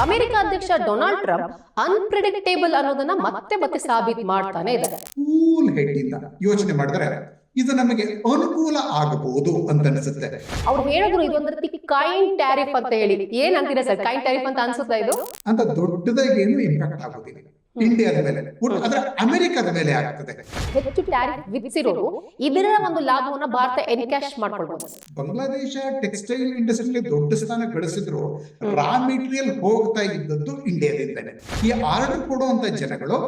America ಅಧ್ಯಕ್ಷ Donald Trump unpredictable ಅನ್ನೋದನ್ನ ಮತ್ತೆ ಮತ್ತೆ ಸಾಬೀತು ಮಾಡ್ತಾನೆ ಇದ್ದಾರೆ. ಕೂಲ್ ಹೆಡ್ ಇಂದ ಯೋಚನೆ ಮಾಡಿದ್ರೆ ಇದು ನಮಗೆ ಅನುಕೂಲ ಆಗಬಹುದು ಅಂತ ಅನಿಸುತ್ತೆ. ಅವ್ರು ಹೇಳಿದ್ರು ಇದೊಂದ್ ರೀತಿ ಕೈಂಡ್ ಟ್ಯಾರಿಫ್ ಅಂತ ಹೇಳಿ. ಏನ್ ಅಂತೀರಾ ಸರ್? ಕೈಂಡ್ ಟ್ಯಾರಿಫ್ ಅಂತ ಅನ್ಸುತ್ತಾ ಇದು? ಅಂತ ದೊಡ್ಡದಾಗಿ ಏನು ಇಂಪ್ಯಾಕ್ಟ್ ಆಗೋದಿಲ್ಲ. ಇಂಡಿಯಾದ ಮೇಲೆ. ಅಂದ್ರೆ ಅಮೆರಿಕದ ಮೇಲೆ ಆಗ್ತದೆ. ಹೆಚ್ಚು ಟ್ಯಾರಿಫ್ ವಿಧಿಸಿರೋರು ಇದರ ಒಂದು ಲಾಭವನ್ನ ಭಾರತ ಎನ್ಕ್ಯಾಶ್ ಮಾಡ್ಕೊಳ್ಬಹುದು ಬಾಂಗ್ಲಾದೇಶ ಟೆಕ್ಸ್ಟೈಲ್ ಇಂಡಸ್ಟ್ರಿಯಲ್ಲಿ ದೊಡ್ಡ ಸ್ಥಾನ ಗಳಿಸಿದ್ರು. ರಾ ಮೆಟೀರಿಯಲ್ ಹೋಗ್ತಾ ಇದ್ದದ್ದು ಇಂಡಿಯಾದಿಂದಲೇ ಈ ಆರ್ಡರ್ ಕೊಡುವಂತ ಜನಗಳು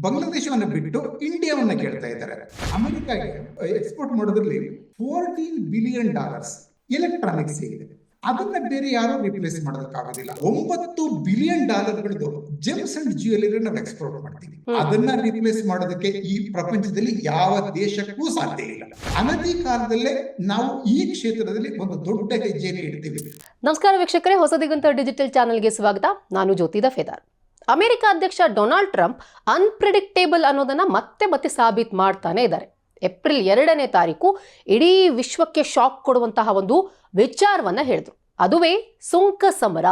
ಬಾಂಗ್ಲಾದೇಶವನ್ನು ಬಿಟ್ಟು ಇಂಡಿಯಾವನ್ನ ಕೇಳ್ತಾ ಇದ್ದಾರೆ. ಅಮೆರಿಕಾಗೆ ಎಕ್ಸ್ಪೋರ್ಟ್ ಮಾಡೋದ್ರಲ್ಲಿ ಫೋರ್ಟೀನ್ ಬಿಲಿಯನ್ ಡಾಲರ್ಸ್ ಎಲೆಕ್ಟ್ರಾನಿಕ್ಸ್ ಇದೆ ಅದನ್ನ ಬೇರೆ ಯಾರು ರಿಪ್ಲೇಸ್ ಮಾಡೋದಕ್ಕಾಗೋದಿಲ್ಲ ಒಂಬತ್ತು ಬಿಲಿಯನ್ ಡಾಲರ್ಗಳದ್ದು ಜೆಮ್ಸ್ ಅಂಡ್ ಜ್ಯುವೆಲರಿ ನಾವು ಎಕ್ಸ್ಪೋರ್ಟ್ ಮಾಡ್ತೀವಿ. ಅದನ್ನ ರಿಪ್ಲೇಸ್ ಮಾಡೋದಕ್ಕೆ ಈ ಪ್ರಪಂಚದಲ್ಲಿ ಯಾವ ದೇಶಕ್ಕೂ ಸಾಧ್ಯ ಇಲ್ಲ. ಅನತಿ ಕಾಲದಲ್ಲೇ ನಾವು ಈ ಕ್ಷೇತ್ರದಲ್ಲಿ ಒಂದು ದೊಡ್ಡ ಹೆಜ್ಜೆಯನ್ನು ಇಡ್ತೀವಿ. ನಮಸ್ಕಾರ ವೀಕ್ಷಕರೇ ಹೊಸದಿಗಂತ ಡಿಜಿಟಲ್ ಚಾನೆಲ್ಗೆ ಸ್ವಾಗತ. ನಾನು ಜ್ಯೋತಿ ದಫೇದಾರ್ ಅಮೆರಿಕ ಅಧ್ಯಕ್ಷ ಡೊನಾಲ್ಡ್ ಟ್ರಂಪ್ ಅನ್ಪ್ರಿಡಿಕ್ಟೇಬಲ್ ಅನ್ನೋದನ್ನ ಮತ್ತೆ ಮತ್ತೆ ಸಾಬೀತು ಮಾಡ್ತಾನೆ ಇದ್ದಾರೆ. ಏಪ್ರಿಲ್ ಎರಡನೇ ತಾರೀಕು ಇಡೀ ವಿಶ್ವಕ್ಕೆ ಶಾಕ್ ಕೊಡುವಂತಹ ಒಂದು ವಿಚಾರವನ್ನ ಹೇಳಿದ್ರು. ಅದುವೇ ಸುಂಕ ಸಮರ.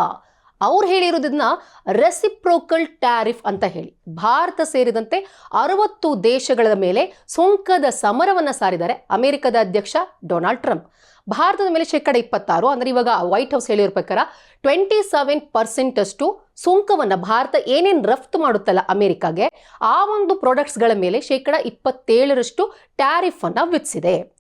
ಅವ್ರು ಹೇಳಿರೋದನ್ನ ರೆಸಿಪ್ರೋಕಲ್ ಟ್ಯಾರಿಫ್ ಅಂತ ಹೇಳಿ. ಭಾರತ ಸೇರಿದಂತೆ ಅರವತ್ತು ದೇಶಗಳ ಮೇಲೆ ಸುಂಕದ ಸಮರವನ್ನ ಸಾರಿದ್ದಾರೆ ಅಮೆರಿಕದ ಅಧ್ಯಕ್ಷ ಡೊನಾಲ್ಡ್ ಟ್ರಂಪ್. ಭಾರತದ ಮೇಲೆ ಶೇಕಡ ಇಪ್ಪತ್ತಾರು ಅಂದ್ರೆ ಇವಾಗ ವೈಟ್ ಹೌಸ್ ಹೇಳಿರೋ ಪ್ರಕಾರ ಟ್ವೆಂಟಿ ಸೆವೆನ್ ಪರ್ಸೆಂಟ್ ಅಷ್ಟು ಸುಂಕವನ್ನ ಭಾರತ ಏನೇನು ರಫ್ತು ಮಾಡುತ್ತಲ್ಲ ಅಮೆರಿಕಾಗೆ ಆ ಒಂದು ಪ್ರಾಡಕ್ಟ್ಸ್ಗಳ ಮೇಲೆ ಶೇಕಡ ಇಪ್ಪತ್ತೇಳರಷ್ಟು ಟ್ಯಾರಿಫ್ ಅನ್ನ ವಿಧಿಸಿದೆ.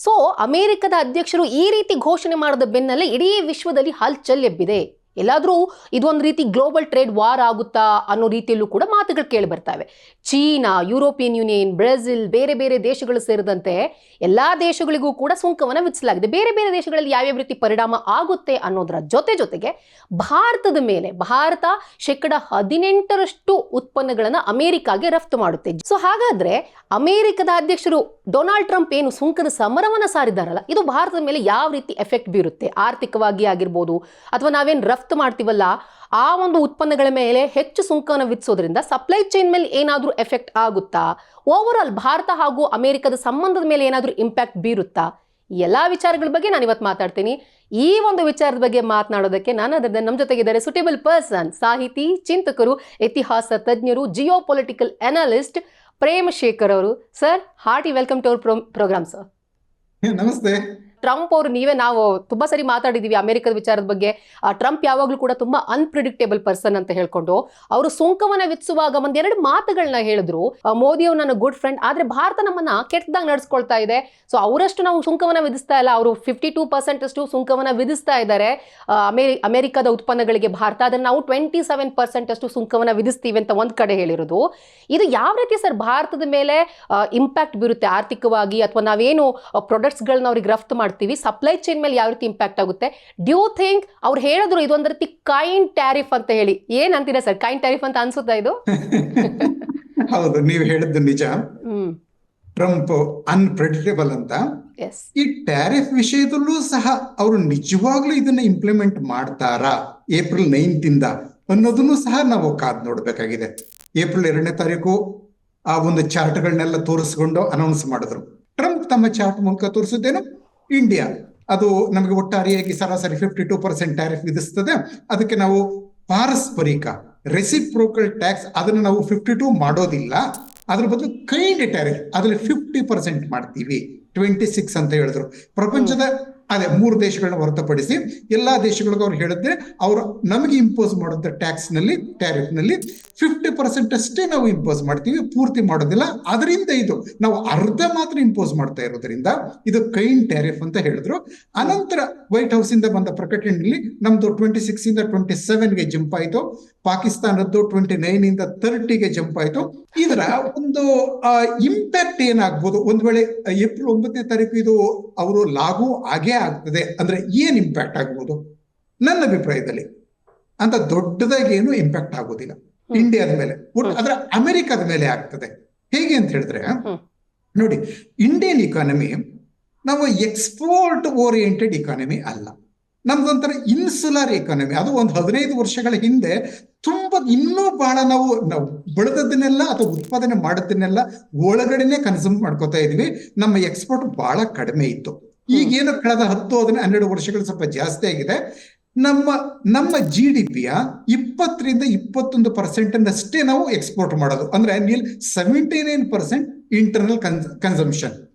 ಸೊ ಅಮೆರಿಕದ ಅಧ್ಯಕ್ಷರು ಈ ರೀತಿ ಘೋಷಣೆ ಮಾಡಿದ ಬೆನ್ನಲ್ಲೇ ಇಡೀ ವಿಶ್ವದಲ್ಲಿ ಹಲ್ಚಲ್ ಎಬ್ಬಿದೆ. ಎಲ್ಲಾದರೂ ಇದೊಂದು ರೀತಿ ಗ್ಲೋಬಲ್ ಟ್ರೇಡ್ ವಾರ್ ಆಗುತ್ತಾ ಅನ್ನೋ ರೀತಿಯಲ್ಲೂ ಕೂಡ ಮಾತುಗಳು ಕೇಳಿ ಬರ್ತವೆ. ಚೀನಾ ಯುರೋಪಿಯನ್ ಯೂನಿಯನ್ ಬ್ರೆಜಿಲ್ ಬೇರೆ ಬೇರೆ ದೇಶಗಳು ಸೇರಿದಂತೆ ಎಲ್ಲ ದೇಶಗಳಿಗೂ ಕೂಡ ಸುಂಕವನ್ನು ವಿಧಿಸಲಾಗಿದೆ. ಬೇರೆ ಬೇರೆ ದೇಶಗಳಲ್ಲಿ ಯಾವ್ಯಾವ ರೀತಿ ಪರಿಣಾಮ ಆಗುತ್ತೆ ಅನ್ನೋದರ ಜೊತೆ ಜೊತೆಗೆ ಭಾರತದ ಮೇಲೆ, ಭಾರತ ಶೇಕಡ ಹದಿನೆಂಟರಷ್ಟು ಉತ್ಪನ್ನಗಳನ್ನು ಅಮೆರಿಕಾಗೆ ರಫ್ತು ಮಾಡುತ್ತೆ. ಸೊ ಹಾಗಾದ್ರೆ ಅಮೆರಿಕದ ಅಧ್ಯಕ್ಷರು ಡೊನಾಲ್ಡ್ ಟ್ರಂಪ್ ಏನು ಸುಂಕದ ಸಮರವನ್ನು ಸಾರಿದ್ದಾರಲ್ಲ, ಇದು ಭಾರತದ ಮೇಲೆ ಯಾವ ರೀತಿ ಎಫೆಕ್ಟ್ ಬೀರುತ್ತೆ? ಆರ್ಥಿಕವಾಗಿ ಆಗಿರ್ಬೋದು ಅಥವಾ ನಾವೇನು ರಫ್ತು ಮಾಡ್ತೀವಲ್ಲ, ಆ ಒಂದು ಉತ್ಪನ್ನಗಳ ಮೇಲೆ ಹೆಚ್ಚು ಸುಂಕವನ್ನು ವಿಧಿಸೋದ್ರಿಂದ ಸಪ್ಲೈ ಚೈನ್ ಮೇಲೆ ಏನಾದರೂ ಎಫೆಕ್ಟ್ ಆಗುತ್ತಾ? ಓವರ್ ಭಾರತ ಹಾಗೂ ಅಮೆರಿಕದ ಸಂಬಂಧದ ಮೇಲೆ ಏನಾದರೂ ಇಂಪ್ಯಾಕ್ಟ್ ಬೀರುತ್ತಾ? ಎಲ್ಲ ವಿಚಾರಗಳ ಬಗ್ಗೆ ನಾನು ಇವತ್ತು ಮಾತಾಡ್ತೀನಿ. ಈ ಒಂದು ವಿಚಾರದ ಬಗ್ಗೆ ಮಾತನಾಡೋದಕ್ಕೆ ನಾನು ಅದರಿಂದ ನಮ್ಮ ಜೊತೆಗಿದ್ದಾರೆ ಸುಟೇಬಲ್ ಪರ್ಸನ್ ಸಾಹಿತಿ, ಚಿಂತಕರು, ಇತಿಹಾಸ ತಜ್ಞರು geopolitical analyst Prem Shekhar ಅವರು sir hearty welcome to our program sir ನಮಸ್ತೆ. ಟ್ರಂಪ್ ಅವರು ನೀವೇ ನಾವು ತುಂಬಾ ಸರಿ ಮಾತಾಡಿದೀವಿ ಅಮೆರಿಕದ ವಿಚಾರದ ಬಗ್ಗೆ. ಟ್ರಂಪ್ ಯಾವಾಗಲೂ ಕೂಡ ತುಂಬಾ ಅನ್ಪ್ರಿಡಿಕ್ಟೇಬಲ್ ಪರ್ಸನ್ ಅಂತ ಹೇಳ್ಕೊಂಡು ಅವರು ಸುಂಕವನ್ನ ವಿಧಿಸುವಾಗ ಒಂದೆರಡು ಮಾತುಗಳನ್ನ ಹೇಳಿದ್ರು. ಮೋದಿ ಅವ್ರು ನನ್ನ ಗುಡ್ ಫ್ರೆಂಡ್ ಆದ್ರೆ ಭಾರತ ನಮ್ಮನ್ನ ಕೆಟ್ಟದಾಗ ನಡೆಸ್ಕೊಳ್ತಾ ಇದೆ. ಸೊ ಅವರಷ್ಟು ನಾವು ಸುಂಕವನ್ನ ವಿಧಿಸ್ತಾ ಇಲ್ಲ, ಅವರು ಫಿಫ್ಟಿ ಟೂ ಪರ್ಸೆಂಟ್ ಅಷ್ಟು ಸುಂಕವನ್ನ ವಿಧಿಸ್ತಾ ಇದ್ದಾರೆ. ಅಮೆರಿ, ಅಮೆರಿಕದ ಉತ್ಪನ್ನಗಳಿಗೆ ಭಾರತ, ಅದನ್ನ ನಾವು ಟ್ವೆಂಟಿ ಸೆವೆನ್ ಪರ್ಸೆಂಟ್ ಅಷ್ಟು ಸುಂಕವನ್ನ ವಿಧಿಸ್ತೀವಿ ಅಂತ ಒಂದ್ ಕಡೆ ಹೇಳಿರೋದು. ಇದು ಯಾವ ರೀತಿ ಸರ್ ಭಾರತದ ಮೇಲೆ ಇಂಪ್ಯಾಕ್ಟ್ ಬೀರುತ್ತೆ ಆರ್ಥಿಕವಾಗಿ ಅಥವಾ ನಾವೇನು ಪ್ರಾಡಕ್ಟ್ಸ್ಗಳನ್ನ ಅವ್ರಿಗೆ ರಫ್ತು ಮಾಡ್ತೀವಿ. ಸಪ್ಲೈ ಚೈನ್ ಮೇಲೆ ಯಾವ ರೀತಿ ಇಂಪ್ಯಾಕ್ಟ್ ಆಗುತ್ತೆ? ಡ್ಯೂ ಥಿಂಕ್ ಅವ್ರು ಹೇಳಿದ್ರು ಇದೊಂದು ರೀತಿ ಕೈಂಡ್ ಟ್ಯಾರಿಫ್ ಅಂತ ಹೇಳಿ? ಏನ್ ಅಂತೀರಾ ಸರ್? ಕೈಂಡ್ ಟ್ಯಾರಿಫ್ ಅಂತ ಅನ್ಸುತ್ತಾ ಇದು? ಹೌದು ನೀವು ಹೇಳಿದ್ದು ನಿಜ. ಟ್ರಂಪ್ ಅನ್ಪ್ರೆಡಿಕ್ಟೇಬಲ್ ಅಂತ. ಎಸ್ ಈ ಟ್ಯಾರಿಫ್ ವಿಷಯದಲ್ಲೂ ಸಹ ಅವರು ನಿಜವಾಗ್ಲೂ ಇದನ್ನ ಇಂಪ್ಲಿಮೆಂಟ್ ಮಾಡ್ತಾರಾ? ಏಪ್ರಿಲ್ ನೈನ್ತ್ ಇಂದ ಅನ್ನೋದನ್ನು ಸಹ ನಾವು ಕಾದ್ ನೋಡ್ಬೇಕಾಗಿದೆ. ಏಪ್ರಿಲ್ ಎರಡನೇ ತಾರೀಕು ಆ ಒಂದು ಚಾರ್ಟ್ಗಳನ್ನೆಲ್ಲ ತೋರಿಸ್ಕೊಂಡು ಅನೌನ್ಸ್ ಮಾಡಿದ್ರು. ಟ್ರಂಪ್ ತಮ್ಮ ಚಾರ್ಟ್ ಮೂಲಕ ತೋರಿಸಿದ್ದೇನು? ಇಂಡಿಯಾ ಅದು ನಮಗೆ ಒಟ್ಟಾರೆಯಾಗಿ ಸರಾಸರಿ ಫಿಫ್ಟಿ ಟೂ ಪರ್ಸೆಂಟ್ ಟ್ಯಾರಿಫ್ ವಿಧಿಸ್ತದೆ? ಅದಕ್ಕೆ ನಾವು ಪಾರಸ್ಪರಿಕ ರೆಸಿಪ್ರೋಕಲ್ ಟ್ಯಾಕ್ಸ್ ಅದನ್ನು ನಾವು ಫಿಫ್ಟಿ ಟೂ ಮಾಡೋದಿಲ್ಲ. ಅದ್ರ ಬದಲು ಕೈಂಡ್ ಟ್ಯಾರಿಫ್ ಅದ್ರಲ್ಲಿ ಫಿಫ್ಟಿ ಪರ್ಸೆಂಟ್ ಮಾಡ್ತೀವಿ. ಟ್ವೆಂಟಿ ಸಿಕ್ಸ್ ಅಂತ ಹೇಳಿದ್ರು. ಪ್ರಪಂಚದ ಅದೇ ಮೂರು ದೇಶಗಳನ್ನ ಹೊರತುಪಡಿಸಿ ಎಲ್ಲಾ ದೇಶಗಳಿಗೂ ಅವ್ರು ಹೇಳಿದ್ರೆ ಅವರು ನಮಗೆ ಇಂಪೋಸ್ ಮಾಡೋದ ಟ್ಯಾಕ್ಸ್ನಲ್ಲಿ ಟ್ಯಾರಿಫ್ನಲ್ಲಿ ಫಿಫ್ಟಿ ಪರ್ಸೆಂಟ್ ಅಷ್ಟೇ ನಾವು ಇಂಪೋಸ್ ಮಾಡ್ತೀವಿ, ಪೂರ್ತಿ ಮಾಡೋದಿಲ್ಲ. ಅದರಿಂದ ಇದು ನಾವು ಅರ್ಧ ಮಾತ್ರ ಇಂಪೋಸ್ ಮಾಡ್ತಾ ಇರೋದ್ರಿಂದ ಇದು ಕೈನ್ ಟ್ಯಾರಿಫ್ ಅಂತ ಹೇಳಿದ್ರು. ಅನಂತರ ವೈಟ್ ಹೌಸ್ ಇಂದ ಬಂದ ಪ್ರಕಟಣೆಯಲ್ಲಿ ನಮ್ದು ಟ್ವೆಂಟಿ ಸಿಕ್ಸ್ ಇಂದ ಟ್ವೆಂಟಿ ಸೆವೆನ್ಗೆ ಜಂಪ್ ಆಯ್ತು. ಪಾಕಿಸ್ತಾನದ್ದು ಟ್ವೆಂಟಿ ನೈನ್ ಇಂದ ತರ್ಟಿಗೆ ಜಂಪ್ ಆಯ್ತು. ಇದರ ಒಂದು ಇಂಪ್ಯಾಕ್ಟ್ ಏನಾಗ್ಬೋದು? ಒಂದ್ ವೇಳೆ ಏಪ್ರಿಲ್ ಒಂಬತ್ತನೇ ತಾರೀಕು ಇದು ಅವರು ಲಾಗು ಆಗೇ ಆಗ್ತದೆ. ಅಂದ್ರೆ ಏನ್ ಇಂಪ್ಯಾಕ್ಟ್ ಆಗ್ಬೋದು? ನನ್ನ ಅಭಿಪ್ರಾಯದಲ್ಲಿ ಅಂತ ದೊಡ್ಡದಾಗಿ ಏನು ಇಂಪ್ಯಾಕ್ಟ್ ಆಗೋದಿಲ್ಲ. ಇಂಡಿಯಾದ ಮೇಲೆ. ಆದ್ರೆ ಅದರ ಅಮೆರಿಕದ ಮೇಲೆ ಆಗ್ತದೆ. ಹೇಗೆ ಅಂತ ಹೇಳಿದ್ರೆ ನೋಡಿ ಇಂಡಿಯನ್ ಇಕಾನಮಿ ನಾವು ಎಕ್ಸ್ಪೋರ್ಟ್ ಓರಿಯೆಂಟೆಡ್ ಇಕಾನಮಿ ಅಲ್ಲ. ನಮ್ದೊಂಥರ ಇನ್ಸುಲರ್ ಎಕಾನಮಿ ಅದು ಒಂದು ಹದಿನೈದು ವರ್ಷಗಳ ಹಿಂದೆ ತುಂಬಾ ಇನ್ನೂ ಬಹಳ ನಾವು ನಾವು ಬೆಳೆದದ್ದನ್ನೆಲ್ಲ ಅಥವಾ ಉತ್ಪಾದನೆ ಮಾಡೋದನ್ನೆಲ್ಲ ಒಳಗಡೆನೆ ಕನ್ಸ್ಯೂಮ್ ಮಾಡ್ಕೋತಾ ಇದೀವಿ. ನಮ್ಮ ಎಕ್ಸ್ಪೋರ್ಟ್ ಬಹಳ ಕಡಿಮೆ ಇತ್ತು. ಈಗೇನು ಕಳೆದ ಹತ್ತು, ಹದಿನೈದು, ಹನ್ನೆರಡು ವರ್ಷಗಳು ಸ್ವಲ್ಪ ಜಾಸ್ತಿ ಆಗಿದೆ. ನಮ್ಮ ನಮ್ಮ ಜಿ ಡಿ ಪಿಯ ಇಪ್ಪ ಇಪ್ಪತ್ತರಿಂದ ಇಪ್ಪತ್ತೊಂದು ಪರ್ಸೆಂಟ್ ಅಷ್ಟೇ ನಾವು ಎಕ್ಸ್ಪೋರ್ಟ್ ಮಾಡೋದು. ಅಂದ್ರೆ Neel seventy nine percent internal consumption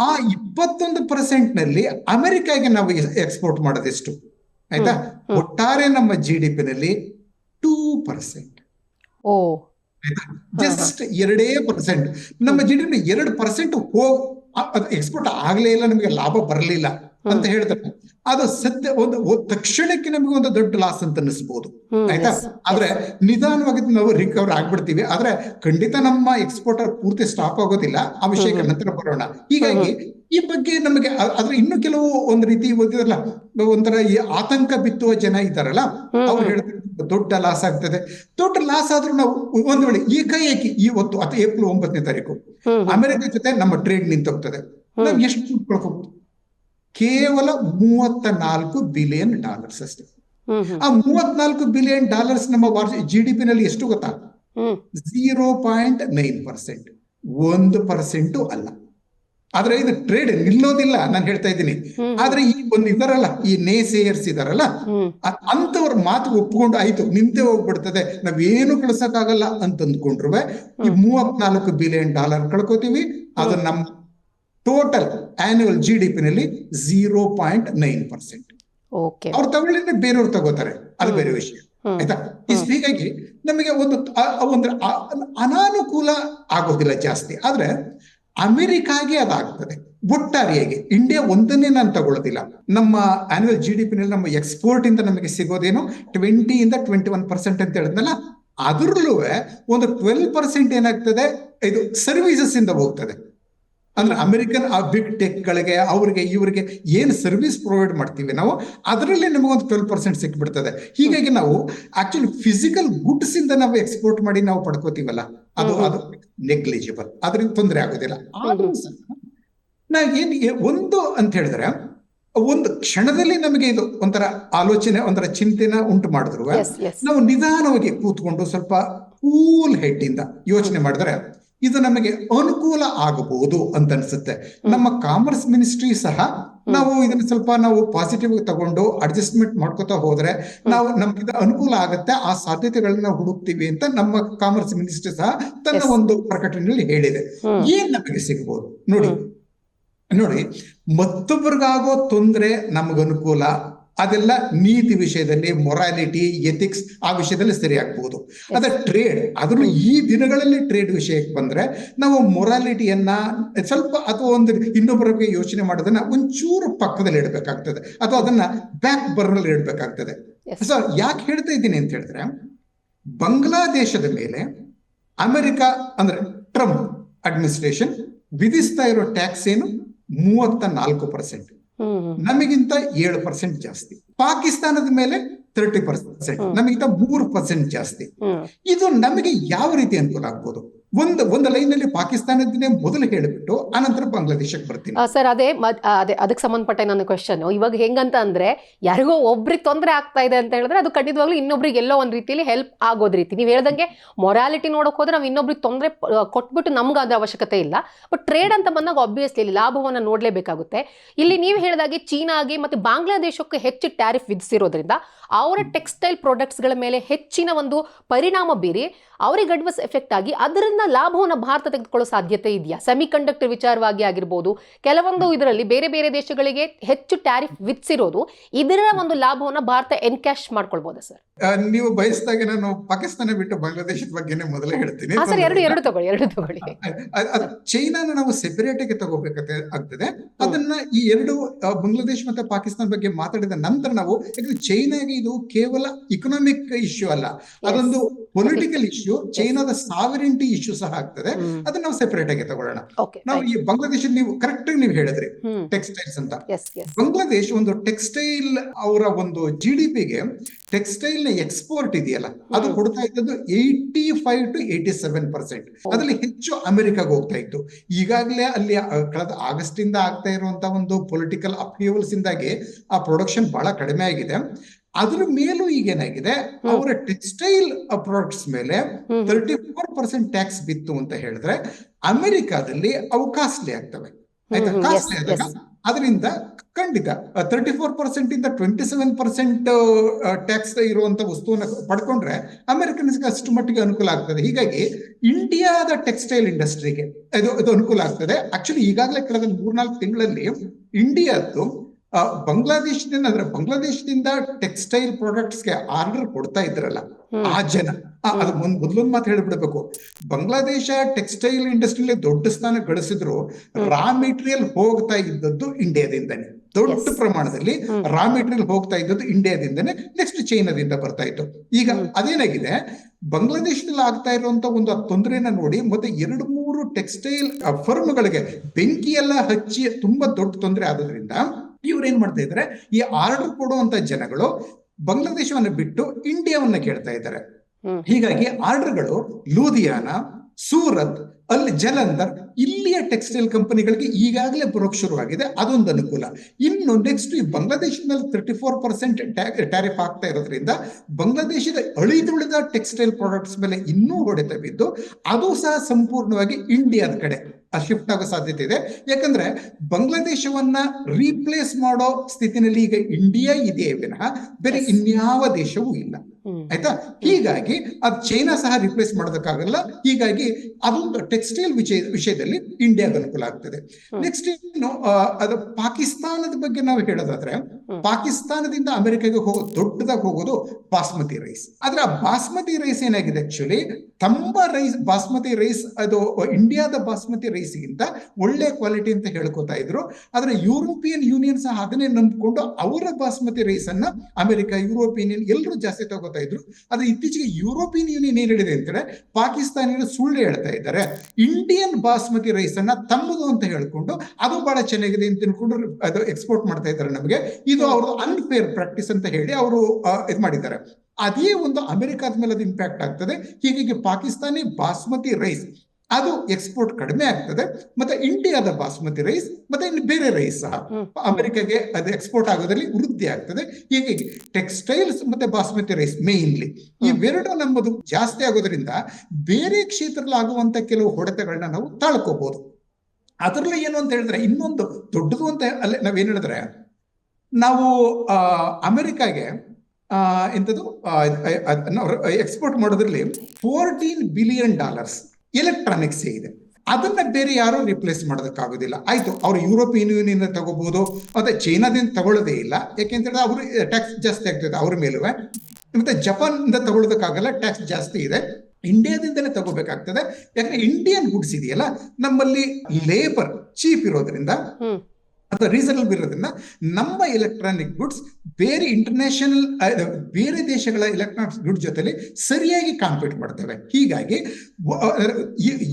ಆ ಇಪ್ಪತ್ತೊಂದು ಪರ್ಸೆಂಟ್ನಲ್ಲಿ ಅಮೆರಿಕಾಗೆ ನಾವು ಎಕ್ಸ್ಪೋರ್ಟ್ ಮಾಡೋದೆಷ್ಟು. ಆಯ್ತಾ. ಒಟ್ಟಾರೆ ನಮ್ಮ ಜಿ ಡಿ ಪಿ ನಲ್ಲಿ ಟೂ ಪರ್ಸೆಂಟ್ ಓ. ಆಯ್ತಾ? ಜಸ್ಟ್ ಎರಡೇ ಪರ್ಸೆಂಟ್ ನಮ್ಮ ಜಿ ಡಿ ಪಿ ಎರಡು ಪರ್ಸೆಂಟ್ ಹೋಗ್ ಎಕ್ಸ್ಪೋರ್ಟ್ ಆಗ್ಲೇ ಇಲ್ಲ ನಮಗೆ ಲಾಭ ಬರಲಿಲ್ಲ. ಅಂತ ಹೇಳ್ತಾರೆ. ಅದು ಸದ್ಯ ಒಂದು ತಕ್ಷಣಕ್ಕೆ ನಮಗೆ ಒಂದು ದೊಡ್ಡ ಲಾಸ್ ಅಂತ ಅನ್ನಿಸ್ಬೋದು. ಆಯ್ತಾ? ಆದ್ರೆ ನಿಧಾನವಾಗಿ ನಾವು ರಿಕವರ್ ಆಗ್ಬಿಡ್ತೀವಿ. ಆದ್ರೆ ಖಂಡಿತ ನಮ್ಮ ಎಕ್ಸ್ಪೋರ್ಟರ್ ಪೂರ್ತಿ ಸ್ಟಾಪ್ ಆಗೋದಿಲ್ಲ. ಆ ವಿಷಯಕ್ಕೆ ನಂತರ ಬರೋಣ. ಹೀಗಾಗಿ ಈ ಬಗ್ಗೆ ನಮಗೆ ಆದ್ರೆ ಇನ್ನು ಕೆಲವು ಒಂದ್ ರೀತಿ ಓದಿದ್ರಲ್ಲ ಒಂಥರ ಈ ಆತಂಕ ಬಿತ್ತುವ ಜನ ಇದ್ದಾರಲ್ಲ ಅವ್ರು. ಹೇಳ್ತಾರೆ ದೊಡ್ಡ ಲಾಸ್ ಆಗ್ತದೆ. ದೊಡ್ಡ ಲಾಸ್ ಆದ್ರೂ ನಾವು ಒಂದ್ ವೇಳೆ ಈ ಕೈಯಾಕಿ ಇವತ್ತು ಅಥವಾ ಏಪ್ರಿಲ್ ಒಂಬತ್ತನೇ ತಾರೀಕು. ಅಮೆರಿಕ ಜೊತೆ ನಮ್ಮ ಟ್ರೇಡ್ ನಿಂತೋಗ್ತದೆ. ನಾವು ಎಷ್ಟು ಕೇವಲ ಮೂವತ್ತ ನಾಲ್ಕು ಬಿಲಿಯನ್ ಡಾಲರ್ಸ್ ಅಷ್ಟೇ. ಆ ಮೂವತ್ನಾಲ್ಕು ಬಿಲಿಯನ್ ಡಾಲರ್ಸ್ ನಮ್ಮ ವಾರ್ಷಿಕ ಜಿ ಡಿ ಪಿ ನಲ್ಲಿ ಎಷ್ಟು ಗೊತ್ತಾ? Zero zero point nine percent ಒಂದು ಪರ್ಸೆಂಟು ಅಲ್ಲ. ಆದ್ರೆ ಇದು ಟ್ರೇಡ್ ನಿಲ್ಲೋದಿಲ್ಲ ನಾನು ಹೇಳ್ತಾ ಇದ್ದೀನಿ. ಆದ್ರೆ ಈ ಒಂದು ಇದಾರಲ್ಲ ಈ ನೇಸೇಯರ್ಸ್ ಇದಾರಲ್ಲ ಹ್ಮ್. ಅ- ಅಂತವ್ರ ಮಾತು ಒಪ್ಕೊಂಡು ಆಯ್ತು ನಿಂತೆ ಹೋಗ್ಬಿಡ್ತದೆ ನಾವೇನು ಕಳ್ಸಕ್ಕಾಗಲ್ಲ ಅಂತ ಅಂತಂದ್ಕೊಂಡ್ರು ಈ ಮೂವತ್ನಾಲ್ಕು ಬಿಲಿಯನ್ ಡಾಲರ್ ಕಳ್ಕೊತೀವಿ ಅದು ನಮ್ಮ total annual G D P ನಲ್ಲಿ ಝೀರೋ ಪಾಯಿಂಟ್ ನೈನ್ ಪರ್ಸೆಂಟ್ ಅವ್ರು ತಗೊಳ್ಳಿದ್ರೆ ಬೇರೆಯವ್ರು ತಗೋತಾರೆ. ಅದು ಬೇರೆ ವಿಷಯ. ಆಯ್ತಾ? ಹೀಗಾಗಿ ನಮಗೆ ಒಂದು ಒಂದು ಅನಾನುಕೂಲ ಆಗೋದಿಲ್ಲ ಜಾಸ್ತಿ. ಆದ್ರೆ ಅಮೆರಿಕಾಗೆ ಅದಾಗ್ತದೆ. ಒಟ್ಟಾರೆಯಾಗಿ ಇಂಡಿಯಾ ಒಂದನ್ನೇ ನಾನು ತಗೊಳ್ಳೋದಿಲ್ಲ. ನಮ್ಮ ಆನ್ಯುವಲ್ ಜಿ ಡಿ ಪಿ ನಲ್ಲಿ ನಮ್ಮ ಎಕ್ಸ್ಪೋರ್ಟ್ ಇಂದ ನಮಗೆ ಸಿಗೋದೇನು? ಟ್ವೆಂಟಿ ಇಂದ ಟ್ವೆಂಟಿ ಒನ್ ಪರ್ಸೆಂಟ್ ಅಂತ ಹೇಳಿದ್ನಲ್ಲ? ಅದ್ರಲ್ಲೂ ಒಂದು ಟ್ವೆಲ್ ಪರ್ಸೆಂಟ್ ಏನಾಗ್ತದೆ? ಇದು ಸರ್ವಿಸಸ್ ಇಂದ ಹೋಗ್ತದೆ. ಅಂದ್ರೆ ಅಮೆರಿಕನ್ ಆ ಬಿಗ್ ಟೆಕ್ ಗಳಿಗೆ ಅವ್ರಿಗೆ ಇವರಿಗೆ ಏನ್ ಸರ್ವಿಸ್ ಪ್ರೊವೈಡ್ ಮಾಡ್ತೀವಿ ನಾವು ಅದರಲ್ಲಿ ನಿಮಗೆ ಒಂದು ಟ್ವೆಲ್ ಪರ್ಸೆಂಟ್ ಸಿಕ್ಬಿಡ್ತದೆ. ಹೀಗಾಗಿ ನಾವು ಆಕ್ಚುಲಿ ಫಿಸಿಕಲ್ ಗುಡ್ಸ್ ಇಂದ ನಾವು ಎಕ್ಸ್ಪೋರ್ಟ್ ಮಾಡಿ ನಾವು ಪಡ್ಕೋತೀವಲ್ಲ ಅದು ಅದು ನೆಗ್ಲಿಜಿಬಲ್ ಅದರಿಂದ ತೊಂದರೆ ಆಗೋದಿಲ್ಲ. ಆದ್ರೂ ಸಹ ನಾ ಏನ್ ಒಂದು ಅಂತ ಹೇಳಿದ್ರೆ ಒಂದು ಕ್ಷಣದಲ್ಲಿ ನಮಗೆ ಇದು ಒಂಥರ ಆಲೋಚನೆ ಒಂಥರ ಚಿಂತೆನ ಉಂಟು ಮಾಡಿದ್ರು. ನಾವು ನಿಧಾನವಾಗಿ ಕೂತ್ಕೊಂಡು ಸ್ವಲ್ಪ ಕೂಲ್ ಹೆಡ್ ಇಂದ ಯೋಚನೆ ಮಾಡಿದ್ರೆ ಇದು ನಮಗೆ ಅನುಕೂಲ ಆಗಬಹುದು ಅಂತ ಅನ್ಸುತ್ತೆ. ನಮ್ಮ ಕಾಮರ್ಸ್ ಮಿನಿಸ್ಟ್ರಿ ಸಹ ನಾವು ಇದನ್ನ ಸ್ವಲ್ಪ ನಾವು ಪಾಸಿಟಿವ್ ತಗೊಂಡು ಅಡ್ಜಸ್ಟ್ಮೆಂಟ್ ಮಾಡ್ಕೋತಾ ಹೋದ್ರೆ ನಾವು ನಮ್ಗೆ ಅನುಕೂಲ ಆಗತ್ತೆ ಆ ಸಾಧ್ಯತೆಗಳನ್ನ ಹುಡುಕ್ತಿವಿ ಅಂತ ನಮ್ಮ ಕಾಮರ್ಸ್ ಮಿನಿಸ್ಟ್ರಿ ಸಹ ತನ್ನ ಒಂದು ಪ್ರಕಟಣೆಯಲ್ಲಿ ಹೇಳಿದೆ. ಏನ್ ನಮಗೆ ಸಿಗಬಹುದು ನೋಡಿ. ನೋಡಿ ಮತ್ತೊಬ್ಬರಿಗಾಗೋ ತೊಂದ್ರೆ ನಮಗ ಅನುಕೂಲ ಅದೆಲ್ಲ ನೀತಿ ವಿಷಯದಲ್ಲಿ ಮೊರಾಲಿಟಿ ಎಥಿಕ್ಸ್ ಆ ವಿಷಯದಲ್ಲಿ ಸರಿ ಆಗ್ಬಹುದು ಅದ ಟ್ರೇಡ್ ಅದನ್ನು ಈ ದಿನಗಳಲ್ಲಿ ಟ್ರೇಡ್ ವಿಷಯಕ್ಕೆ ಬಂದ್ರೆ ನಾವು ಮೊರಾಲಿಟಿಯನ್ನ ಸ್ವಲ್ಪ ಅಥವಾ ಒಂದು ಇನ್ನೊಬ್ಬರ ಬಗ್ಗೆ ಯೋಚನೆ ಮಾಡೋದನ್ನ ಒಂಚೂರು ಪಕ್ಕದಲ್ಲಿ ಇಡಬೇಕಾಗ್ತದೆ ಅಥವಾ ಅದನ್ನ ಬ್ಯಾಕ್ ಬರ್ನಲ್ಲಿ ಇಡಬೇಕಾಗ್ತದೆ. ಸೊ ಯಾಕೆ ಹೇಳ್ತಾ ಇದ್ದೀನಿ ಅಂತ ಹೇಳಿದ್ರೆ ಬಾಂಗ್ಲಾದೇಶದ ಮೇಲೆ ಅಮೆರಿಕ ಅಂದ್ರೆ ಟ್ರಂಪ್ ಅಡ್ಮಿನಿಸ್ಟ್ರೇಷನ್ ವಿಧಿಸ್ತಾ ಇರೋ ಟ್ಯಾಕ್ಸ್ ಏನು ಮೂವತ್ತ ನಾಲ್ಕು ಪರ್ಸೆಂಟ್. ನಮಗಿಂತ ಏಳು ಪರ್ಸೆಂಟ್ ಜಾಸ್ತಿ. ಪಾಕಿಸ್ತಾನದ ಮೇಲೆ ತರ್ಟಿ ಪರ್ಸೆಂಟ್ ನಮಗಿಂತ ಮೂರು ಪರ್ಸೆಂಟ್ ಜಾಸ್ತಿ. ಇದು ನಮಗೆ ಯಾವ ರೀತಿ ಅನುಕೂಲ ಆಗ್ಬೋದು? ಒಂದು ಒಂದು ನಲ್ಲಿ ಪಾಕಿಸ್ತಾನದನ್ನೇ ಮೊದಲು ಹೇಳಿಬಿಟ್ಟು ಆನಂತರ ಬಾಂಗ್ಲಾದೇಶಕ್ಕೆ ಬರ್ತೀನಿ. ಸರ್, ಅದೇ ಅದೇ ಅದಕ್ಕೆ ಸಂಬಂಧಪಟ್ಟ ನನ್ನ ಕ್ವಶನ್ ಇವಾಗ ಹೆಂಗಂತ ಅಂದ್ರೆ ಯಾರಿಗೋ ಒಬ್ರಿಗೆ ತೊಂದರೆ ಆಗ್ತಾ ಇದೆ ಅಂತ ಹೇಳಿದ್ರೆ ಅದು ಖಂಡಿತವಾಗ್ಲೂ ಇನ್ನೊಬ್ರಿಗೆ ಎಲ್ಲೋ ಒಂದು ರೀತಿಯಲ್ಲಿ ಹೆಲ್ಪ್ ಆಗೋದ್ ರೀತಿ. ನೀವು ಹೇಳ್ದಂಗೆ ಮೊರಾಲಿಟಿ ನೋಡಕ್ ಹೋದ್ರೆ ನಾವು ಇನ್ನೊಬ್ರಿಗೆ ತೊಂದರೆ ಕೊಟ್ಬಿಟ್ಟು ನಮ್ಗೆ ಅದ್ರ ಅವಶ್ಯಕತೆ ಇಲ್ಲ. ಬಟ್ ಟ್ರೇಡ್ ಅಂತ ಬಂದಾಗ ಆಬ್ವಿಯಸ್ಲಿ ಇಲ್ಲಿ ಲಾಭವನ್ನು ನೋಡ್ಲೇಬೇಕಾಗುತ್ತೆ. ಇಲ್ಲಿ ನೀವು ಹೇಳಿದಾಗೆ ಚೀನಾಗೆ ಮತ್ತೆ ಬಾಂಗ್ಲಾದೇಶಕ್ಕೆ ಹೆಚ್ಚು ಟ್ಯಾರಿಫ್ ವಿಧಿಸಿರೋದ್ರಿಂದ ಅವರ ಟೆಕ್ಸ್ಟೈಲ್ ಪ್ರಾಡಕ್ಟ್ಸ್ಗಳ ಮೇಲೆ ಹೆಚ್ಚಿನ ಒಂದು ಪರಿಣಾಮ ಬೀರಿ, ಅವರಿಗೆ ಅಡ್ವರ್ಸ್ ಎಫೆಕ್ಟ್ ಆಗಿ ಅದರಿಂದ ಲಾಭವನ್ನು ಭಾರತ ತೆಗೆದುಕೊಳ್ಳೋ ಸಾಧ್ಯತೆ ಇದೆಯಾ? ಸೆಮಿ ಕಂಡಕ್ಟರ್ ವಿಚಾರವಾಗಿ ಆಗಿರ್ಬೋದು, ಕೆಲವೊಂದು ಇದರಲ್ಲಿ ಬೇರೆ ಬೇರೆ ದೇಶಗಳಿಗೆ ಹೆಚ್ಚು ಟ್ಯಾರಿಫ್ ವಿಧಿಸಿರೋದು, ಇದರ ಒಂದು ಲಾಭವನ್ನು ಭಾರತ ಎನ್ಕ್ಯಾಶ್ ಮಾಡ್ಕೊಳ್ಬೋದಾ ಸರ್ ನೀವು ಬಯಸಿದಾಗ ನಾನು ಪಾಕಿಸ್ತಾನ ಬಿಟ್ಟು ಬಾಂಗ್ಲಾದೇಶದ ಬಗ್ಗೆನೇ ಮೊದಲೇ ಹೇಳ್ತೀನಿ. ಎರಡು ಎರಡು ತಗೊಳ್ಳಿ ಎರಡು ತಗೊಳ್ಳಿ. ಅದು ಚೈನಾನ ನಾವು ಸೆಪರೇಟ್ ಆಗಿ ತಗೋಬೇಕಾಗ್ತದೆ ಆಗ್ತದೆ. ಅದನ್ನ ಈ ಎರಡು ಬಾಂಗ್ಲಾದೇಶ್ ಮತ್ತೆ ಪಾಕಿಸ್ತಾನ ಬಗ್ಗೆ ಮಾತಾಡಿದ ನಂತರ ನಾವು ಯಾಕಂದ್ರೆ ಚೈನಾಗೆ ಇದು ಕೇವಲ ಇಕನಾಮಿಕ್ ಇಶ್ಯೂ ಅಲ್ಲ. ಅದೊಂದು ಪೊಲಿಟಿಕಲ್ ಇಶ್ಯೂ ಚೈನಾದ ಸಾವಿರಂಟಿ ಇಶ್ಯೂ ಸಹ ಆಗ್ತದೆ. ಅದನ್ನ ನಾವು ಸೆಪರೇಟ್ ಆಗಿ ತಗೊಳ್ಳೋಣ. ನಾವು ಈ ಬಾಂಗ್ಲಾದೇಶ ನೀವು ಕರೆಕ್ಟ್ ಆಗಿ ನೀವು ಹೇಳಿದ್ರಿ. ಟೆಕ್ಸ್ಟೈಲ್ಸ್ ಅಂತ. ಬಾಂಗ್ಲಾದೇಶ್ ಒಂದು ಟೆಕ್ಸ್ಟೈಲ್ ಅವರ ಒಂದು ಜಿ ಡಿ ಪಿಗೆ ಟೆಕ್ಸ್ಟೈಲ್ನ ಎಕ್ಸ್ಪೋರ್ಟ್ ಇದೆಯಲ್ಲ ಅದು. ಕೊಡ್ತಾ ಇದ್ದದ್ದು eighty five to eighty seven percent ಅದರಲ್ಲಿ ಹೆಚ್ಚು ಅಮೆರಿಕಾಗೆ ಹೋಗ್ತಾ ಇತ್ತು. ಈಗಾಗಲೇ ಅಲ್ಲಿ ಕಳೆದ ಆಗಸ್ಟ್ ಇಂದ ಆಗ್ತಾ ಇರುವಂತ ಒಂದು ಪೊಲಿಟಿಕಲ್ ಅಪ್ರೂವಲ್ಸ್ ಇಂದಾಗಿ ಆ ಪ್ರೊಡಕ್ಷನ್ ಬಹಳ ಕಡಿಮೆ ಆಗಿದೆ. ಅದ್ರ ಮೇಲೂ ಈಗ ಏನಾಗಿದೆ ಅವರ ಟೆಕ್ಸ್ಟೈಲ್ ಪ್ರಾಡಕ್ಟ್ಸ್ ಮೇಲೆ ತರ್ಟಿ ಫೋರ್ ಪರ್ಸೆಂಟ್ ಟ್ಯಾಕ್ಸ್ ಬಿತ್ತು ಅಂತ ಹೇಳಿದ್ರೆ ಅಮೆರಿಕಾದಲ್ಲಿ ಅವು ಕಾಸ್ಟ್ಲಿ ಆಗ್ತವೆ. ಆಯ್ತಾ? ಕಾಸ್ಟ್ಲಿ ಆದಾಗ ಅದರಿಂದ ಖಂಡಿತ. ತರ್ಟಿ ಫೋರ್ ಪರ್ಸೆಂಟ್ ಇಂದ ಟ್ವೆಂಟಿ ಸೆವೆನ್ ಪರ್ಸೆಂಟ್ ಟ್ಯಾಕ್ಸ್ ಇರುವಂತ ವಸ್ತುವನ್ನ ಪಡ್ಕೊಂಡ್ರೆ ಅಮೆರಿಕನ್ಸ್ಗೆ ಅಷ್ಟು ಮಟ್ಟಿಗೆ ಅನುಕೂಲ ಆಗ್ತದೆ. ಹೀಗಾಗಿ ಇಂಡಿಯಾದ ಟೆಕ್ಸ್ಟೈಲ್ ಇಂಡಸ್ಟ್ರಿಗೆ ಇದು ಇದು ಅನುಕೂಲ ಆಗ್ತದೆ. ಆಕ್ಚುಲಿ ಈಗಾಗಲೇ ಕಳೆದ ಮೂರ್ನಾಲ್ಕು ತಿಂಗಳಲ್ಲಿ ಇಂಡಿಯಾದ್ದು ಬಾಂಗ್ಲಾದೇಶದಿಂದ ಅಂದ್ರೆ ಬಾಂಗ್ಲಾದೇಶದಿಂದ ಟೆಕ್ಸ್ಟೈಲ್ ಪ್ರಾಡಕ್ಟ್ಸ್ಗೆ ಆರ್ಡರ್ ಕೊಡ್ತಾ ಇದ್ರಲ್ಲ ಆ ಜನ. ಅದು ಮುಂದ್ ಮೊದ್ಲೊಂದ್ ಮಾತು ಹೇಳ್ಬಿಡ್ಬೇಕು. ಬಾಂಗ್ಲಾದೇಶ ಟೆಕ್ಸ್ಟೈಲ್ ಇಂಡಸ್ಟ್ರಿಲಿ ದೊಡ್ಡ ಸ್ಥಾನ ಗಳಿಸಿದ್ರು ರಾ ಮೆಟೀರಿಯಲ್ ಹೋಗ್ತಾ ಇದ್ದದ್ದು ಇಂಡಿಯಾದಿಂದನೇ. ದೊಡ್ಡ. ಪ್ರಮಾಣದಲ್ಲಿ ರಾ ಮೆಟೀರಿಯಲ್ ಹೋಗ್ತಾ ಇದ್ದದ್ದು ಇಂಡಿಯಾದಿಂದನೇ ನೆಕ್ಸ್ಟ್ ಚೈನಾದಿಂದ ಬರ್ತಾ ಇತ್ತು. ಈಗ ಅದೇನಾಗಿದೆ ಬಾಂಗ್ಲಾದೇಶದಲ್ಲಿ ಆಗ್ತಾ ಇರುವಂತ ಒಂದು ತೊಂದರೆನ ನೋಡಿ ಮತ್ತೆ ಎರಡು ಮೂರು ಟೆಕ್ಸ್ಟೈಲ್ ಫರ್ಮ್ಗಳಿಗೆ ಬೆಂಕಿ ಎಲ್ಲ ಹಚ್ಚಿ ತುಂಬಾ ದೊಡ್ಡ ತೊಂದರೆ ಆಗೋದ್ರಿಂದ ಇವ್ರು ಏನ್ ಮಾಡ್ತಾ ಇದ್ದಾರೆ ಈ ಆರ್ಡರ್ ಕೊಡುವಂತ ಜನಗಳು ಬಾಂಗ್ಲಾದೇಶವನ್ನ ಬಿಟ್ಟು ಇಂಡಿಯಾವನ್ನ ಕೇಳ್ತಾ ಇದ್ದಾರೆ. ಹೀಗಾಗಿ ಆರ್ಡರ್ಗಳು ಲೂಧಿಯಾನ ಸೂರತ್ ಅಲ್ಲಿ ಜಲಂಧರ್ ಇಲ್ಲಿಯ ಟೆಕ್ಸ್ಟೈಲ್ ಕಂಪನಿಗಳಿಗೆ ಈಗಾಗಲೇ ಬರೋಕ್ ಶುರುವಾಗಿದೆ. ಅದೊಂದು ಅನುಕೂಲ. ಇನ್ನು ನೆಕ್ಸ್ಟ್ ಈ ಬಾಂಗ್ಲಾದೇಶದಲ್ಲಿ ತರ್ಟಿ ಫೋರ್ ಪರ್ಸೆಂಟ್ ಟ್ಯಾರಿಫ್ ಆಗ್ತಾ ಇರೋದ್ರಿಂದ ಬಾಂಗ್ಲಾದೇಶದ ಅಳಿದುಳಿದ ಟೆಕ್ಸ್ಟೈಲ್ ಪ್ರಾಡಕ್ಟ್ಸ್ ಮೇಲೆ ಇನ್ನೂ ಹೊಡೆತ ಬಿದ್ದು ಅದು ಸಹ ಸಂಪೂರ್ಣವಾಗಿ ಇಂಡಿಯಾದ ಕಡೆ. ಶಿಫ್ಟ್ ಆಗೋ ಸಾಧ್ಯತೆ ಇದೆ ಯಾಕಂದ್ರೆ ಬಾಂಗ್ಲಾದೇಶವನ್ನ ರೀಪ್ಲೇಸ್ ಮಾಡೋ ಸ್ಥಿತಿನಲ್ಲಿ ಈಗ ಇಂಡಿಯಾ ಇದೆಯೇ ವಿನಃ, ಬೇರೆ. ಇನ್ಯಾವ ದೇಶವೂ ಇಲ್ಲ. ಆಯ್ತಾ? ಹೀಗಾಗಿ ಅದು ಚೈನಾ ಸಹ ರಿಪ್ಲೇಸ್ ಮಾಡೋದಕ್ಕಾಗಲ್ಲ. ಹೀಗಾಗಿ ಅದೊಂದು ಟೆಕ್ಸ್ಟೈಲ್ ವಿಷಯ ವಿಷಯದಲ್ಲಿ ಇಂಡಿಯಾ ಅನುಕೂಲ ಆಗ್ತದೆ. ನೆಕ್ಸ್ಟ್ ಏನು ಅದು ಪಾಕಿಸ್ತಾನದ ಬಗ್ಗೆ ನಾವು ಹೇಳೋದಾದ್ರೆ ಪಾಕಿಸ್ತಾನದಿಂದ ಅಮೆರಿಕಾಗೆ ಹೋಗೋ ದೊಡ್ಡದಾಗಿ ಹೋಗೋದು ಬಾಸ್ಮತಿ ರೈಸ್ ಆದ್ರೆ ಆ ಬಾಸ್ಮತಿ ರೈಸ್ ಏನಾಗಿದೆ ಆಕ್ಚುಲಿ ತಮ್ಮ ರೈಸ್ ಬಾಸ್ಮತಿ ರೈಸ್ ಅದು ಇಂಡಿಯಾದ ಬಾಸ್ಮತಿ ರೈಸ್ಗಿಂತ ಒಳ್ಳೆ ಕ್ವಾಲಿಟಿ ಅಂತ ಹೇಳ್ಕೊತಾ ಇದ್ರು. ಆದ್ರೆ ಯುರೋಪಿಯನ್ ಯೂನಿಯನ್ ಸಹ ಅದನ್ನೇ ನಂಬಿಕೊಂಡು ಅವರ ಬಾಸ್ಮತಿ ರೈಸ್ ಅನ್ನ ಅಮೆರಿಕ ಯುರೋಪಿಯನ್ ಎಲ್ಲರೂ ಜಾಸ್ತಿ ತಗೋತಾ ಇದ್ರು. ಆದ್ರೆ ಇತ್ತೀಚೆಗೆ ಯುರೋಪಿಯನ್ ಯೂನಿಯನ್ ಏನ್ ಹೇಳಿದೆ ಹೇಳಿ ಪಾಕಿಸ್ತಾನಿಗಳು ಸುಳ್ಳು ಹೇಳ್ತಾ ಇದ್ದಾರೆ. ಇಂಡಿಯನ್ ಬಾಸ್ಮತಿ ರೈಸ್ ಅನ್ನ ತಮ್ಮದು ಅಂತ ಹೇಳ್ಕೊಂಡು ಅದು ಬಹಳ ಚೆನ್ನಾಗಿದೆ ಅಂತ ತಿಳ್ಕೊಂಡು ಅದು ಎಕ್ಸ್ಪೋರ್ಟ್ ಮಾಡ್ತಾ ಇದ್ದಾರೆ ನಮಗೆ. ಇದು ಅವ್ರದ್ದು ಅನ್ಫೇರ್ ಪ್ರಾಕ್ಟೀಸ್ ಅಂತ ಹೇಳಿ ಅವರು ಇದು ಮಾಡಿದ್ದಾರೆ. ಅದೇ ಒಂದು ಅಮೆರಿಕಾದ ಮೇಲೆ ಅದು ಇಂಪ್ಯಾಕ್ಟ್ ಆಗ್ತದೆ. ಹೀಗಾಗಿ ಪಾಕಿಸ್ತಾನಿ ಬಾಸ್ಮತಿ ರೈಸ್ ಅದು ಎಕ್ಸ್ಪೋರ್ಟ್ ಕಡಿಮೆ ಆಗ್ತದೆ ಮತ್ತೆ ಇಂಡಿಯಾದ ಬಾಸ್ಮತಿ ರೈಸ್ ಮತ್ತೆ ಇನ್ನು ಬೇರೆ ರೈಸ್ ಸಹ. ಅಮೆರಿಕಾಗೆ ಅದು ಎಕ್ಸ್ಪೋರ್ಟ್ ಆಗೋದ್ರಲ್ಲಿ ವೃದ್ಧಿ ಆಗ್ತದೆ. ಹೀಗೆ ಟೆಕ್ಸ್ಟೈಲ್ಸ್ ಮತ್ತೆ ಬಾಸ್ಮತಿ ರೈಸ್ ಮೇನ್ಲಿ ಇವೆರಡು ನಮ್ಮದು ಜಾಸ್ತಿ ಆಗೋದ್ರಿಂದ ಬೇರೆ ಕ್ಷೇತ್ರದಲ್ಲಿ ಆಗುವಂತ ಕೆಲವು ಹೊಡೆತಗಳನ್ನ ನಾವು ತಾಳ್ಕೋಬಹುದು ಅದರಲ್ಲಿ ಏನು ಅಂತ ಹೇಳಿದ್ರೆ ಇನ್ನೊಂದು ದೊಡ್ಡದು ಅಂತ ಅಲ್ಲೇ ನಾವೇನ್ ಹೇಳಿದ್ರೆ ನಾವು ಅಮೆರಿಕಾಗೆ ಎಂಥದ್ದು ಎಕ್ಸ್ಪೋರ್ಟ್ ಮಾಡೋದ್ರಲ್ಲಿ ಫೋರ್ಟೀನ್ ಬಿಲಿಯನ್ ಡಾಲರ್ಸ್ ಎಲೆಕ್ಟ್ರಾನಿಕ್ಸ್ ಇದೆ. ಅದನ್ನ ಬೇರೆ ಯಾರು ರಿಪ್ಲೇಸ್ ಮಾಡೋದಕ್ಕಾಗೋದಿಲ್ಲ. ಆಯ್ತು, ಅವ್ರು ಯುರೋಪಿಯನ್ ಯೂನಿಯನ್ ತಗೋಬಹುದು ಮತ್ತೆ ಚೈನಾದಿಂದ ತಗೊಳ್ಳೋದೇ ಇಲ್ಲ. ಯಾಕೆಂತ ಅವರು ಟ್ಯಾಕ್ಸ್ ಜಾಸ್ತಿ ಆಗ್ತದೆ ಅವ್ರ ಮೇಲುವೆ. ಮತ್ತೆ ಜಪಾನ್ ಇಂದ ತಗೊಳ್ಳೋದಕ್ಕಾಗಲ್ಲ ಟ್ಯಾಕ್ಸ್ ಜಾಸ್ತಿ ಇದೆ. ಇಂಡಿಯಾದಿಂದಲೇ ತಗೋಬೇಕಾಗ್ತದೆ. ಯಾಕಂದ್ರೆ ಇಂಡಿಯನ್ ಗುಡ್ಸ್ ಇದೆಯಲ್ಲ, ನಮ್ಮಲ್ಲಿ ಲೇಬರ್ ಚೀಪ್ ಇರೋದ್ರಿಂದ. ಅಥವಾ ರೀಸನಬಲ್ ಇರೋದ್ರಿಂದ ನಮ್ಮ ಎಲೆಕ್ಟ್ರಾನಿಕ್ ಗುಡ್ಸ್ ಬೇರೆ ಇಂಟರ್ನ್ಯಾಷನಲ್ ಬೇರೆ ದೇಶಗಳ ಎಲೆಕ್ಟ್ರಾನಿಕ್ಸ್ ಗುಡ್ ಜೊತೆಲಿ ಸರಿಯಾಗಿ ಕಾಂಪೀಟ್ ಮಾಡ್ತವೆ. ಹೀಗಾಗಿ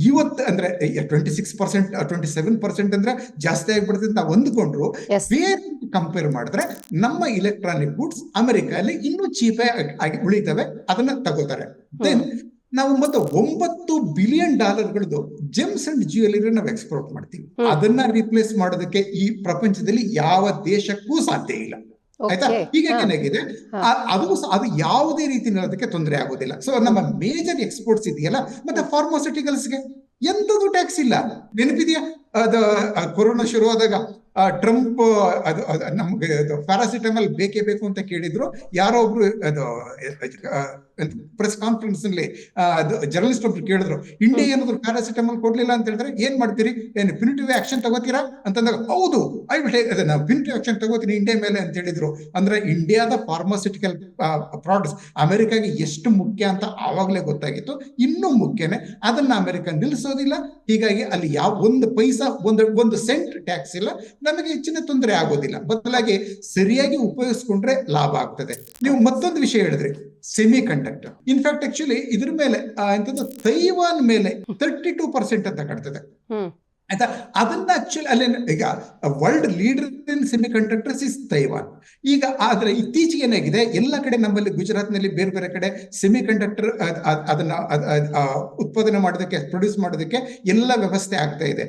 ಇವತ್ತು ಅಂದ್ರೆ twenty six percent twenty seven percent ಅಂದ್ರೆ ಜಾಸ್ತಿ ಆಗಿಬಿಡುತ್ತೆ ಅಂತ ಹೊಂದ್ಕೊಂಡ್ರು ಬೇರೆ ಕಂಪೇರ್ ಮಾಡಿದ್ರೆ ನಮ್ಮ ಎಲೆಕ್ಟ್ರಾನಿಕ್ ಗುಡ್ಸ್ ಅಮೆರಿಕಲ್ಲಿ ಇನ್ನೂ ಚೀಪ್ ಆಗಿ ಉಳಿತವೆ ಅದನ್ನ ತಗೋತಾರೆ. ದೆನ್ ನಾವು ಮತ್ತೆ ಒಂಬತ್ತು ಬಿಲಿಯನ್ ಡಾಲರ್ಗಳದ್ದು ಜೆಮ್ಸ್ ಅಂಡ್ ಜ್ಯುವೆಲರಿ ನಾವು ಎಕ್ಸ್ಪೋರ್ಟ್ ಮಾಡ್ತೀವಿ. ಅದನ್ನ ರಿಪ್ಲೇಸ್ ಮಾಡೋದಕ್ಕೆ ಈ ಪ್ರಪಂಚದಲ್ಲಿ ಯಾವ ದೇಶಕ್ಕೂ ಸಾಧ್ಯ ಇಲ್ಲ. ಆಯ್ತಾ. ಈಗ ಏನಾಗಿದೆ? ಅದು ಅದು ಯಾವುದೇ ರೀತಿ ಅದಕ್ಕೆ ತೊಂದರೆ ಆಗೋದಿಲ್ಲ. ಸೊ ನಮ್ಮ ಮೇಜರ್ ಎಕ್ಸ್ಪೋರ್ಟ್ಸ್ ಇದೆಯಲ್ಲ ಮತ್ತೆ ಫಾರ್ಮಾಸ್ಯೂಟಿಕಲ್ಸ್ಗೆ ಎಂತದು ಟ್ಯಾಕ್ಸ್ ಇಲ್ಲ. ನೆನಪಿದೆಯಾ? ಅದು ಕೊರೋನಾ ಶುರು ಆದಾಗ ಟ್ರಂಪ್ ಅದು ನಮ್ಗೆ ಪ್ಯಾರಾಸಿಟಮಲ್ ಬೇಕೇ ಬೇಕು ಅಂತ ಕೇಳಿದ್ರು. ಯಾರೋ ಒಬ್ರು ಅದು ಪ್ರೆಸ್ ಕಾನ್ಫರೆನ್ಸ್ನಲ್ಲಿ ಜರ್ನಲಿಸ್ಟ್ ಒಬ್ರು ಕೇಳಿದ್ರು ಇಂಡಿಯಾ ಏನಾದ್ರು ಪ್ಯಾರಾಸಿಟಮಲ್ ಕೊಡ್ಲಿಲ್ಲ ಅಂತ ಹೇಳಿದ್ರೆ ಏನ್ ಮಾಡ್ತೀರಿ? ಏನು ಪಿನಿಟಿವ್ ಆಕ್ಷನ್ ತಗೋತೀರಾ? ಅಂತಂದಾಗ ಹೌದು ಐ ವಿಲ್ ಟೇಕ್ ಅದನ್ನ ಪಿನಿಟಿವ್ ಆಕ್ಷನ್ ತಗೋತೀನಿ ಇಂಡಿಯಾ ಮೇಲೆ ಅಂತ ಹೇಳಿದ್ರು. ಅಂದ್ರೆ ಇಂಡಿಯಾದ ಫಾರ್ಮಾಸ್ಯೂಟಿಕಲ್ ಪ್ರಾಡಕ್ಟ್ಸ್ ಅಮೆರಿಕಾಗೆ ಎಷ್ಟು ಮುಖ್ಯ ಅಂತ ಆವಾಗಲೇ ಗೊತ್ತಾಗಿತ್ತು ಇನ್ನೂ ಮುಖ್ಯನೇ ಅದನ್ನ ಅಮೆರಿಕ ನಿಲ್ಲಿಸೋದಿಲ್ಲ. ಹೀಗಾಗಿ ಅಲ್ಲಿ ಯಾವ ಒಂದು ಪೈಸಾ ಒಂದು ಒಂದು ಸೆಂಟ್ ಟ್ಯಾಕ್ಸ್ ಇಲ್ಲ ನಮಗೆ ಹೆಚ್ಚಿನ ತೊಂದರೆ ಆಗೋದಿಲ್ಲ. ಬದಲಾಗಿ ಸರಿಯಾಗಿ ಉಪಯೋಗಿಸ್ಕೊಂಡ್ರೆ ಲಾಭ ಆಗ್ತದೆ. ನೀವು ಮತ್ತೊಂದು ವಿಷಯ ಹೇಳಿದ್ರಿ ಸೆಮಿ ಕಂಡಕ್ಟರ್ ಇನ್ಫ್ಯಾಕ್ಟ್ ಆಕ್ಚುಲಿ ಇದ್ರ ಮೇಲೆ ಎಂತಂದ್ರೆ ಎಂತದ್ದು ತೈವಾನ್ ಮೇಲೆ ತರ್ಟಿ ಟೂ ಪರ್ಸೆಂಟ್ ಅಂತ ಕಟ್ತದೆ. ಆಯ್ತಾ? ಅದನ್ನ ಆಕ್ಚುಲಿ ಅಲ್ಲಿ ಈಗ world leader in semiconductors is Taiwan ಈಗ ಆದ್ರೆ ಇತ್ತೀಚೆಗೆ ಏನಾಗಿದೆ? ಎಲ್ಲ ಕಡೆ ನಮ್ಮಲ್ಲಿ ಗುಜರಾತ್ನಲ್ಲಿ ಬೇರೆ ಬೇರೆ ಕಡೆ ಸೆಮಿ ಕಂಡಕ್ಟರ್ ಅದನ್ನ ಅದ್- ಅದ್- ಉತ್ಪಾದನೆ ಮಾಡೋದಕ್ಕೆ ಪ್ರೊಡ್ಯೂಸ್ ಮಾಡೋದಕ್ಕೆ ಎಲ್ಲ ವ್ಯವಸ್ಥೆ ಆಗ್ತಾ ಇದೆ.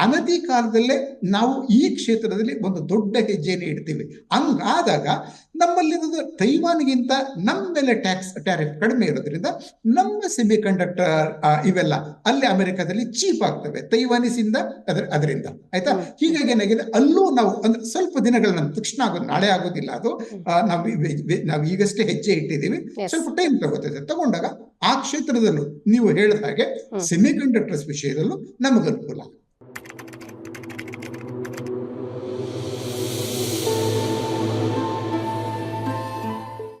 ಅನತಿ ಕಾಲದಲ್ಲೇ ನಾವು ಈ ಕ್ಷೇತ್ರದಲ್ಲಿ ಒಂದು ದೊಡ್ಡ ಹೆಜ್ಜೆಯನ್ನು ಇಡ್ತೀವಿ. ಹಂಗಾದಾಗ ನಮ್ಮಲ್ಲಿ ತೈವಾನ್ಗಿಂತ ನಮ್ಮ ಮೇಲೆ ಟ್ಯಾಕ್ಸ್ ಟ್ಯಾರಿಫ್ ಕಡಿಮೆ ಇರೋದ್ರಿಂದ ನಮ್ಮ ಸೆಮಿ ಕಂಡಕ್ಟರ್ ಇವೆಲ್ಲ ಅಲ್ಲಿ ಅಮೆರಿಕದಲ್ಲಿ ಚೀಪ್ ಆಗ್ತವೆ. ತೈವಾನಿಸ್ ಇಂದ ಅದರ ಅದರಿಂದ. ಆಯ್ತಾ? ಹೀಗಾಗಿ ಏನಾಗಿದೆ? ಅಲ್ಲೂ ನಾವು ಅಂದ್ರೆ ಸ್ವಲ್ಪ ದಿನಗಳ ನಮ್ಮ ತಕ್ಷಣ ಆಗೋದು ನಾಳೆ ಆಗೋದಿಲ್ಲ ಅದು. ನಾವು ನಾವು ಈಗಷ್ಟೇ ಹೆಜ್ಜೆ ಇಟ್ಟಿದ್ದೀವಿ. ಸ್ವಲ್ಪ ಟೈಮ್ ತಗೋತದೆ. ತಗೊಂಡಾಗ ಆ ಕ್ಷೇತ್ರದಲ್ಲೂ ನೀವು ಹೇಳಿದ ಹಾಗೆ. ಸೆಮಿ ಕಂಡಕ್ಟರ್ಸ್ ವಿಷಯದಲ್ಲೂ ನಮಗೆ ಅನುಕೂಲ ಆಗುತ್ತೆ